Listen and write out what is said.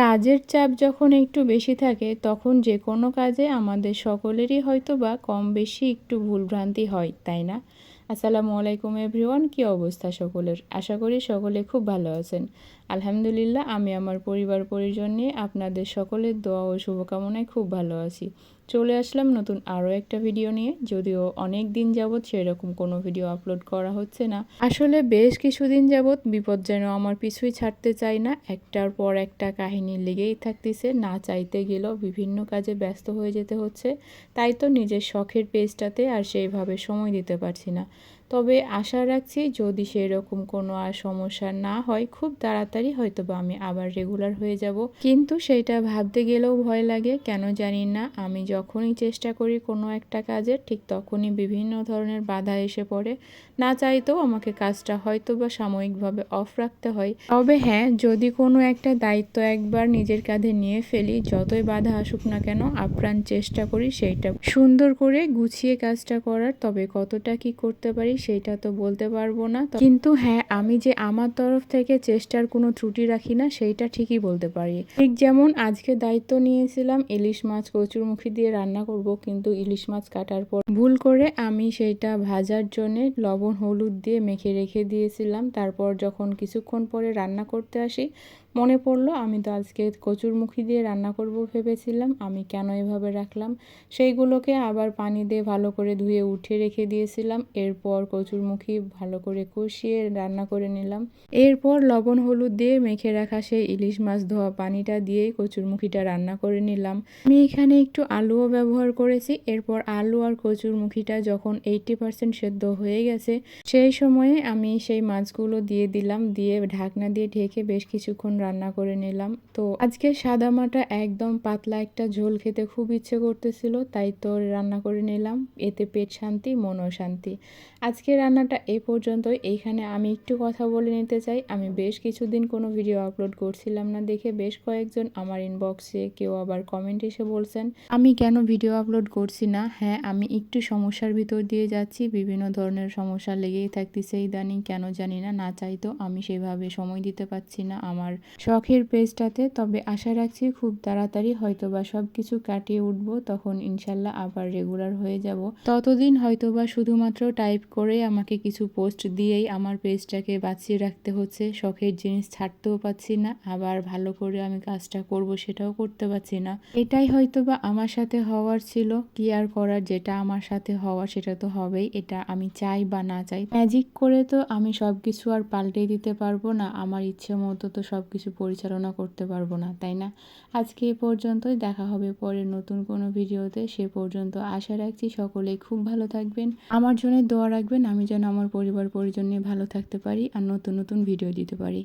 কাজের চাপ যখন একটু বেশি থাকে, তখন যে কোনো কাজে আমাদের সকলেরই হয়তো বা কম বেশি একটু ভুলভ্রান্তি হয়, তাই না? আসসালামু আলাইকুম এভরিওয়ান, কী অবস্থা সকলের? আশা করি সকলে খুব ভালো আছেন। আলহামদুলিল্লাহ, আমি আমার পরিবার পরিজন নিয়ে আপনাদের সকলের দোয়া ও শুভকামনায় খুব ভালো আছি। চলে আসলাম নতুন আরও একটা ভিডিও নিয়ে। যদিও অনেক দিন যাবৎ সেরকম কোনো ভিডিও আপলোড করা হচ্ছে না। আসলে বেশ কিছুদিন যাবৎ বিপদ যেন আমার পিছুই ছাড়তে চাই না। একটার পর একটা কাহিনী লেগেই থাকতেছে। না চাইতে গেলেও বিভিন্ন কাজে ব্যস্ত হয়ে যেতে হচ্ছে। তাই তো নিজের শখের পেজটাতে আর সেইভাবে সময় দিতে পারছি না। তবে আশা রাখছি যদি সেরকম কোনো আর সমস্যা না হয়, খুব তাড়াতাড়ি হয়তো বা আমি আবার রেগুলার হয়ে যাব। কিন্তু সেটা ভাবতে গেলেও ভয় লাগে, কেন জানি না। আমি যখনই চেষ্টা করি কোনো একটা কাজের, ঠিক তখনই বিভিন্ন ধরনের বাধা এসে পড়ে। না চাইতেও আমাকে কাজটা হয়তো বা সাময়িকভাবে অফ রাখতে হয়। তবে হ্যাঁ যদি কোনো একটা দায়িত্ব একবার নিজের কাঁধে নিয়ে ফেলি, যতই বাধা আসুক না কেন, আপ্রাণ চেষ্টা করি সেইটা সুন্দর করে গুছিয়ে কাজটা করার, তবে কতটা কি করতে পারি সেইটা তো বলতে পারব না। কিন্তু হ্যাঁ আমি যে আমার তরফ থেকে চেষ্টার কোনো ত্রুটি রাখি না, সেইটা ঠিকই বলতে পারি। ঠিক যেমন আজকে দায়িত্ব নিয়েছিলাম, ইলিশ মাছ কচুরমুখী দিয়ে রান্না করব, কিন্তু ইলিশ মাছ কাটার পর ভুল করে আমি সেইটা ভাজার জন্য লবণ, হলুদ দিয়ে মেখে রেখে দিয়েছিলাম। তারপর যখন কিছুক্ষণ পরে রান্না করতে আসি মনে পড়ল, আমি তো আজকে কচুরমুখী দিয়ে রান্না করব ভেবেছিলাম, আমি কেন এভাবে রাখলাম? সেইগুলোকে আবার পানি দিয়ে ভালো করে ধুয়ে উঠে রেখে দিয়েছিলাম, এরপর কচুরমুখী ভালো করে কষিয়ে রান্না করে নিলাম। এরপর লবণ হলুদ দিয়ে মেখে রাখা সেই ইলিশ মাছ ধোয়া পানিটা দিয়েই কচুরমুখীটা রান্না করে নিলাম। আমি এখানে একটু আলুও ব্যবহার করেছি, এরপর আলু আর কচুরমুখীটা যখন এইটি পার্সেন্ট সেদ্ধ হয়ে গেছে, সেই সময়ে আমি সেই মাছগুলো দিয়ে দিলাম, দিয়ে ঢাকনা দিয়ে ঢেকে বেশ কিছুক্ষণ রান্না করে নিলাম। তো আজকে সাদা মাটা একদম পাতলা একটা ঝোল খেতে খুব ইচ্ছে করতেছিল, তাই তো রান্না করে নিলাম। এতে পেট শান্তি, মনও শান্তি। আজকে রান্নাটা এ পর্যন্ত এইখানে আমি একটু কথা বলে নিতে চাই। আমি বেশ কিছুদিন কোনো ভিডিও আপলোড করছিলাম না দেখে বেশ কয়েকজন আমার ইনবক্সে কেউ আবার কমেন্ট এসে বলছেন, আমি কেন ভিডিও আপলোড করছি না? হ্যাঁ আমি একটু সমস্যার ভিতর দিয়ে যাচ্ছি। বিভিন্ন ধরনের সমস্যা লেগেই থাকতেছে। ইদানিং কেন জানি না না চাইতো আমি সেভাবে সময় দিতে পারছি না। আমার শখের পেজটাতে, তবে আশা রাখছি খুব তাড়াতাড়ি হয়তো বা সব কিছু কাটিয়ে উঠবো, তখন ইনশাল্লাহ আবার রেগুলার হয়ে যাব। ততদিন হয়তো বা শুধুমাত্র টাইপ করে আমাকে কিছু পোস্ট দিয়েই আমার পেজটাকে বাঁচিয়ে রাখতে হচ্ছে। শখের জিনিস ছাড়তেও পাচ্ছি না, আবার ভালো করে আমি কাজটা করব সেটাও করতে পারছি না। এটাই হয়তো বা আমার সাথে হওয়ার ছিল, কি আর করার, যেটা আমার সাথে হওয়ার সেটা তো হবেই, এটা আমি চাই বা না চাই। ম্যাজিক করে তো আমি সব কিছু আর পাল্টে দিতে পারব না, আমার ইচ্ছে মতো তো সব কিছু পরিচালনা করতে পারব না, তাই না? আজকে এ পর্যন্তই, দেখা হবে পরে নতুন কোনো ভিডিওতে। সে পর্যন্ত আশা রাখছি সকলেই খুব ভালো থাকবেন। আমার জন্য দোয়া রাখবেন, আমি যেন আমার পরিবার পরিজন নিয়ে ভালো থাকতে পারি আর নতুন নতুন ভিডিও দিতে পারি।